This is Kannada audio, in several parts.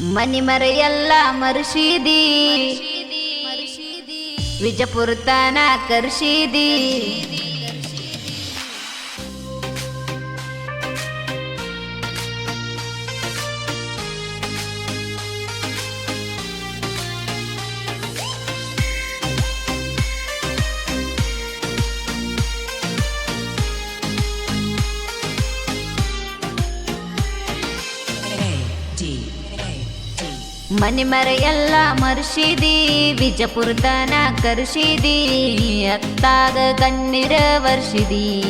ಮನಿ ಮರೆಯೆಲ್ಲ ಮರುಷಿದಿ ವಿಜಯಪುರ ತನ ಕರ್ಷಿದಿ ಮನಿ ಎಲ್ಲ ಮರ್ಷಿದಿ ವಿಜಯಪುರ ತನ ಕರ್ಷಿದಿ, ಅತ್ತಾಗ ಕಣ್ಣೀರ ವರ್ಷಿದಿ.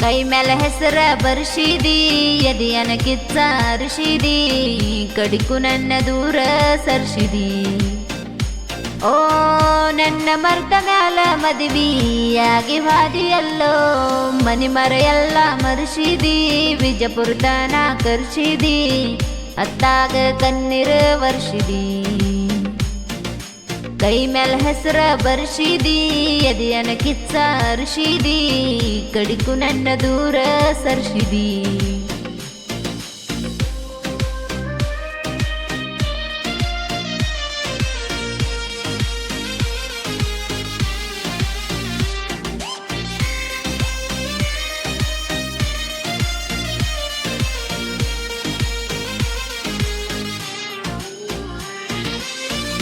ಕೈ ಮೇಲೆ ಹೆಸರ ಬರ್ಷಿದಿ ಎದೆಯನ ಕಿಚ್ಚ ಅರ್ಷಿದಿ, ಕಡಿಕು ನನ್ನ ದೂರ ಸರ್ಷಿದಿ. ಓ ನನ್ನ ಮರ್ದ ಮ್ಯಾಲ ಮದುವೆಯಾಗಿ ಹಾದಿಯಲ್ಲೋ, ಮನಿ ಎಲ್ಲ ಮರ್ಷಿದಿ ವಿಜಯಪುರ ನಾ ಕರ್ಷಿದಿ. ಅತ್ತಾಗ ಕಣ್ಣೀರ ವರ್ಷಿದಿ ಕೈ ಮೇಲೆ ಹೆಸರ ಬರ್ಷಿದಿ ಎದೆಯನ ಕಿಚ್ಚ ಅರ್ಷಿದಿ ಕಡಿಕು ನನ್ನ ದೂರ ಸರ್ಷಿದಿ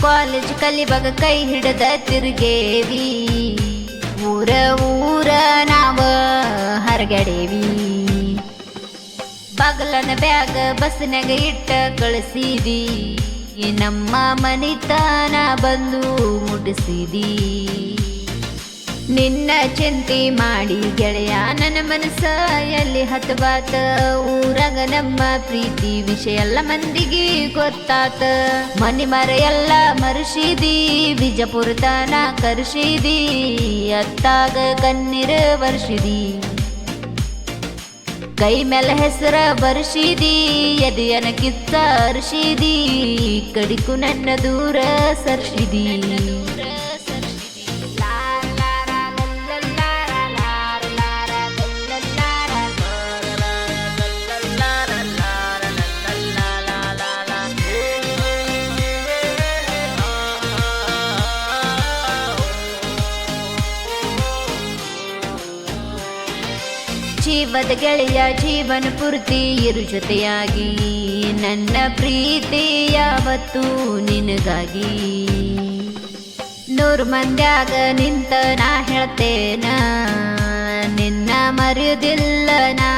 ಕಾಲೇಜ್ ಕಲಿವಾಗ ಕೈ ಹಿಡದ ತಿರುಗೇವಿ. ಊರ ಊರ ನಾವ ಹರಗಡೇವಿ. ಬಗಲನ ಬ್ಯಾಗ ಬಸ್ನಾಗ ಇಟ್ಟ ಕಳಿಸಿದಿ. ನಮ್ಮ ಮನಿತನ ಬಂದು ಮುಟ್ಟಿಸಿದಿ ನಿನ್ನ ಚಿಂತೆ ಮಾಡಿ ಗೆಳೆಯ, ನನ್ನ ಮನಸ್ಸ ಎಲ್ಲಿ ಹತ್ತಬಾತ ಊರಾಗ ನಮ್ಮ ಪ್ರೀತಿ ವಿಷಯ ಎಲ್ಲ ಮಂದಿಗೆ ಗೊತ್ತಾತ. ಮನೆ ಮರ ಎಲ್ಲ ಮರುಸಿದಿ ಬಿಜಪುರ ತನ ಕರ್ಸಿದಿ ಅತ್ತಾಗ ಕಣ್ಣೀರ ವರ್ಷಿದಿ ಕೈ ಮೇಲೆ ಹೆಸರ ಬರ್ಸಿದಿ ಎದೆಯನ ಕಿತ್ತ ಅರ್ಸಿದಿ ಕಡಿಕು ನನ್ನ ದೂರ ಸರ್ಷಿದಿ ಜೀವದ ಗೆಳೆಯ ಜೀವನ ಪೂರ್ತಿ ಇರು ಜೊತೆಯಾಗಿ. ನನ್ನ ಪ್ರೀತಿ ಯಾವತ್ತು ನಿನಗಾಗಿ. ನೂರು ಮಂದ್ಯಾಗ ನಿಂತ ನಾ ಹೇಳ್ತೇನ, ನಿನ್ನ ಮರೆಯುವುದಿಲ್ಲ ನಾ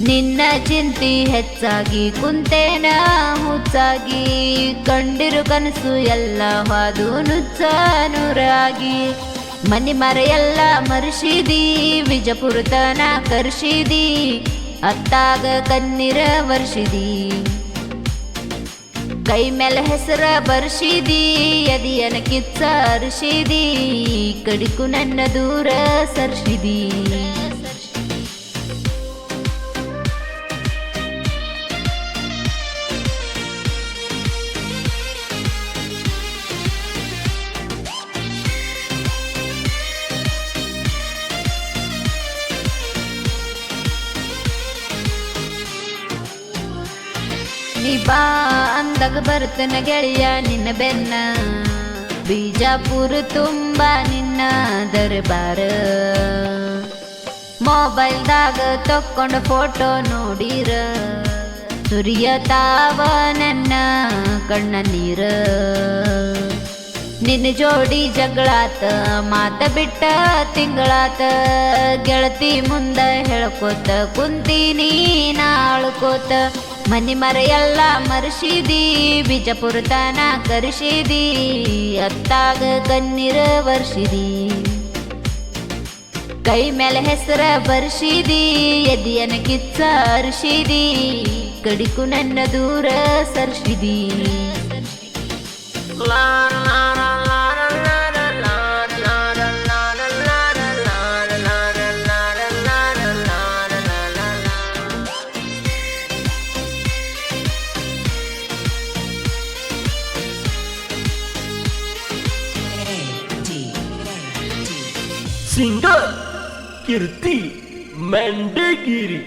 ನಿನ್ನ ಚಿಂತಿ ಹೆಚ್ಚಾಗಿ, ಕುಂತೇನ ಹುಚ್ಚಾಗಿ ಕಂಡಿರು ಕನಸು ಎಲ್ಲ ಹಾದು ನುಚ್ಚ ನೂರಾಗಿ. ಮನಿ ಮರೆಯೆಲ್ಲ ಮರುಷಿದಿ ವಿಜಪುರತನ ಕರ್ಷಿದಿ ಅತ್ತಾಗ ಕನ್ನಿರ ವರ್ಷಿದಿ ಕೈ ಮೇಲೆ ಹೆಸರ ಬರ್ಷಿದಿ ಎದಿಯನ ಕಿಚ್ಚ ಅರ್ಷಿದಿ ಕಡಿಕು ನನ್ನ ದೂರ ಸರ್ಷಿದಿ ನೀ ಬಾ ಅಂದಾಗ ಬರ್ತನ ಗೆಳೆಯ ನಿನ್ನ ಬೆನ್ನ. ಬಿಜಾಪುರ ತುಂಬ ನಿನ್ನ ದರ್ಬಾರ. ಮೊಬೈಲ್ದಾಗ ತಕ್ಕೊಂಡ ಫೋಟೋ ನೋಡಿರ. ಸುರಿಯತಾವ ನನ್ನ ಕಣ್ಣ ನೀರ. ನಿನ್ನ ಜೋಡಿ ಜಗಳಾತ, ಮಾತ ಬಿಟ್ಟ ತಿಂಗಳಾತ. ಗೆಳತಿ ಮುಂದ ಹೇಳ್ಕೋತ, ಕುಂತೀನಿ ನಾಳ್ಕೋತ. ಮನಿ ಮರೆಯಲ್ಲ ಮರ್ಷಿದಿ ಬಿಜಪುರ ತನ ಕರ್ಷಿದಿ ಅತ್ತಾಗ ಕಣ್ಣೀರ ವರ್ಷಿದಿ ಕೈ ಮೇಲೆ ಹೆಸರ ಬರ್ಷಿದಿ ಎದಿಯನ ಕಿಚ್ಚ ಅರ್ಷಿದಿ ಕಡಿಕು ನನ್ನ ದೂರ ಸರ್ಷಿದಿ सिंगर कीर्ति मेंडेगिरी